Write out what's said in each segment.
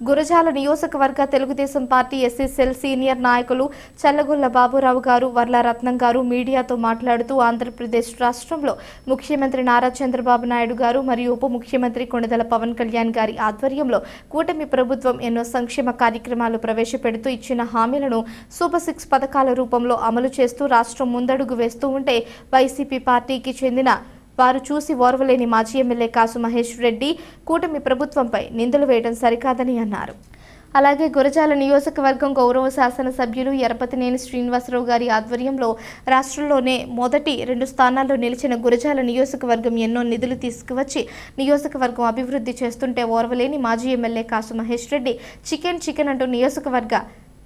గురజాల నియోజకవర్గ Telugu Desam party SC senior నాయకులు చల్లగొల్ల బాబురావు గారు వర్ల రత్నం గారు మీడియాతో మాట్లాడుతూ ఆంధ్రప్రదేశ్ రాష్ట్రంలో ముఖ్యమంత్రి నారా చంద్రబాబు నాయుడు గారు మరియు ఉప ముఖ్యమంత్రి కొండదల పవన్ కళ్యాణ్ గారి ఆధ్వర్యంలో కూటమి ప్రభుత్వం ఎన్నో సంక్షేమ కార్యక్రమాలు ప్రవేశపెడుతూ ఇచ్చిన హామీలను సూపర్ సిక్స్ పథకాల రూపంలో అమలు చేస్తూ రాష్ట్రం ముందడుగు వేస్తూ ఉంటే వైసీపీ పార్టీకి చెందిన వారు చూసి ఓర్వలేని మాజీ ఎమ్మెల్యే కాసు మహేష్ రెడ్డి కూటమి ప్రభుత్వంపై నిందలు వేయడం సరికాదని అన్నారు. అలాగే గురజాల నియోజకవర్గం గౌరవ శాసనసభ్యులు ఎరపతినేని శ్రీనివాసరావు గారి ఆధ్వర్యంలో రాష్ట్రంలోనే మొదటి రెండు స్థానాల్లో నిలిచిన గురజాల నియోజకవర్గం ఎన్నో నిధులు తీసుకువచ్చి నియోజకవర్గం అభివృద్ధి చేస్తుంటే ఓర్వలేని మాజీ MLA Kasu Mahesh Reddy chicken chicken అంటూ నియోజకవర్గ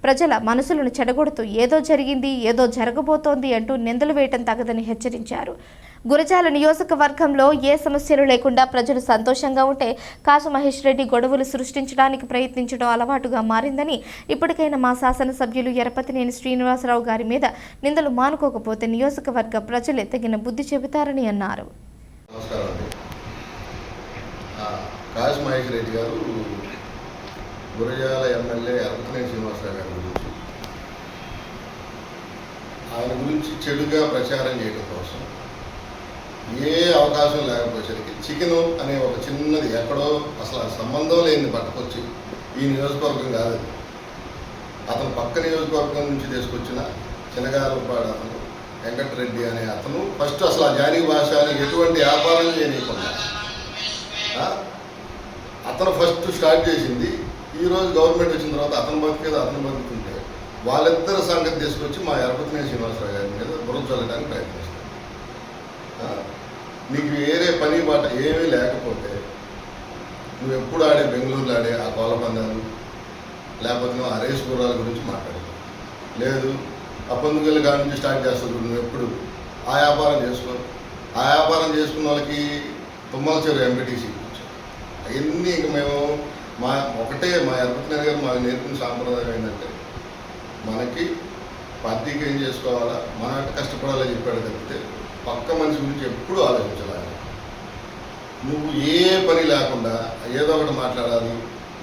ప్రజల మనసులను చెడగొడుతూ ఏదో జరిగింది ఏదో జరగబోతోంది అంటూ నిందలు వేయటం తగదని హెచ్చరించారు. గురజాల నియోజకవర్గంలో ఏ సమస్యలు లేకుండా ప్రజలు సంతోషంగా ఉంటే కాసు మహేష్ రెడ్డి గొడవలు సృష్టించడానికి ప్రయత్నించడం అలవాటుగా మారిందని ఇప్పటికైనా మా శాసనసభ్యులు ఎరపతినేని శ్రీనివాసరావు గారి మీద నిందలు మానుకోకపోతే నియోజకవర్గ ప్రజలే తగిన బుద్ధి చెబుతారని అన్నారు. నమస్కారం మహేష్ రెడ్డి గారు గురజాల ఎమ్మెల్యే అరపతినేని శ్రీనివాసరావు గారి గురించి. ఆయన గురించి చెడుగా ప్రచారం చేయడం కోసం ఏ అవకాశం లేకపోయేసరికి చికెను అనే ఒక చిన్నది ఎక్కడో అసలు సంబంధం లేని పట్టుకొచ్చి ఈ నియోజకవర్గం కాదు. అతను పక్క నియోజకవర్గం నుంచి తీసుకొచ్చిన చిన్నగారుపాడు అతను వెంకటరెడ్డి అనే అతను ఫస్ట్ అసలు ఆ జానీ భాష అని ఎటువంటి వ్యాపారం చేయకుండా అతను ఫస్ట్ స్టార్ట్ చేసింది. ఈరోజు గవర్నమెంట్ వచ్చిన తర్వాత అతను బతికేది అతను బతుకుంటే వాళ్ళిద్దరు సంగతి తీసుకొచ్చి మా ఎరపతినే శ్రీనివాసరావు గారి మీద బుర్ర చల్లడానికి ప్రయత్నిస్తారు. నీకు వేరే పని మాట ఏమీ లేకపోతే నువ్వు ఎప్పుడు ఆడే బెంగళూరులో ఆడే ఆ కోలబందాలు లేకపోతే నువ్వు హరేష్ గుర్రాల గురించి మాట్లాడు. లేదు అప్పందుకల కాడ కాడి నుంచి స్టార్ట్ చేస్తావు నువ్వు ఎప్పుడు. ఆ వ్యాపారం చేసుకో. ఆ వ్యాపారం చేసుకున్న వాళ్ళకి తుమ్మల చెరువు ఎంపీటీసీ అవన్నీ ఇంక మేము మా ఒకటే మా ఎర్పతినేని గారు మాకు నేర్పిన సాంప్రదాయం ఏంటంటే మనకి పార్టీకి ఏం చేసుకోవాలా? మన కష్టపడాలని కష్టపడాలో చెప్పాడు తప్పితే పక్క మనిషి గురించి ఎప్పుడూ ఆలోచించాలి నువ్వు ఏ పని లేకుండా ఏదో ఒకటి మాట్లాడాలి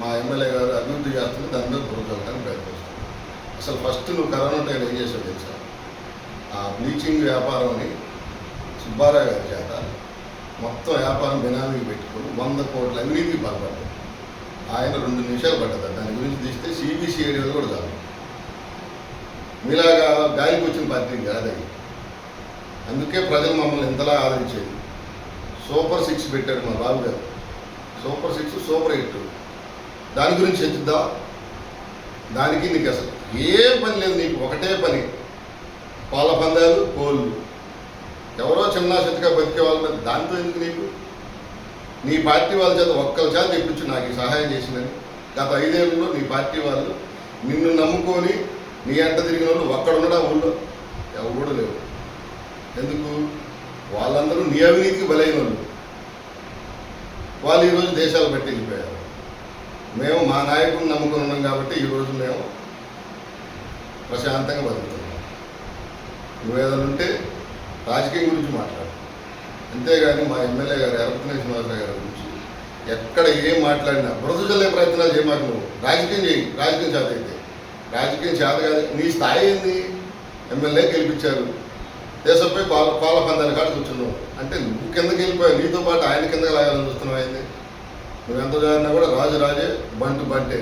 మా ఎమ్మెల్యే గారు అభివృద్ధి చేస్తుంటే దాని మీద బుర్రదలడానికి ప్రయత్నిస్తాను అసలు ఫస్ట్ నువ్వు కరోనా టైం ఏం చేసావు తెలుసా? ఆ బ్లీచింగ్ వ్యాపారం అని సుబ్బారావు గారి చేత మొత్తం వ్యాపారం బినామీకి పెట్టుకొని వంద కోట్ల అవినీతికి పాల్పడ్డాడు. ఆయన రెండు నిమిషాలు పడ్డదా. దాని గురించి తీస్తే సిబిసిఐడి కూడా చాలు మీలాగా గాలికి వచ్చిన పార్టీ కాదు అందుకే ప్రజలు మమ్మల్ని ఎంతలా ఆదరించేది. సూపర్ సిక్స్ పెట్టాడు మా బాబు గారు సూపర్ సిక్స్ సూపర్ ఎయిట్. దాని గురించి చెప్తుందా దానికి నీకు అసలు ఏ పని లేదు నీకు ఒకటే పని. పాల పందాలు కోళ్ళు. ఎవరో చిన్న చితగా బతికే వాళ్ళ మీద దాంతో ఎందుకు నీకు? నీ పార్టీ వాళ్ళ చేత ఒక్కరి చేత తెప్పించు నాకు ఈ సహాయం చేసిందని గత ఐదేళ్ళలో నీ పార్టీ వాళ్ళు నిన్ను నమ్ముకొని నీ ఎంట తిరిగిన వాళ్ళు ఒక్కడున్నాడా ఊళ్ళో? ఎందుకు? వాళ్ళందరూ నీ అవినీతికి బలైన వాళ్ళు వాళ్ళు ఈరోజు దేశాలు బట్టి వెళ్ళిపోయారు మేము మా నాయకుడిని నమ్ముకుని ఉన్నాం కాబట్టి ఈరోజు మేము ప్రశాంతంగా బతుకుతున్నాం. నువ్వేదైనా ఉంటే రాజకీయం గురించి మాట్లాడు. అంతేగాని మా ఎమ్మెల్యే గారు ఎరపతినే శ్రీనివాసరావు గారి గురించి ఎక్కడ ఏం మాట్లాడినా బురద చల్లే ప్రయత్నాలు చేయమాకు నువ్వు. రాజకీయం చేయి రాజకీయం చేత అయితే. రాజకీయం చేత కాదు నీ స్థాయి ఏంది? ఎమ్మెల్యే గెలిపించారు. దేశంపై కోల కోల పందాలు కాడ కూర్చున్నావు. అంటే నువ్వు కిందకి వెళ్ళిపోయావు నీతో పాటు ఆయన కిందకి లాగాలని చూస్తున్నావు అయింది నువ్వు ఎంత కూడా రాజు రాజే బంటు బంటే.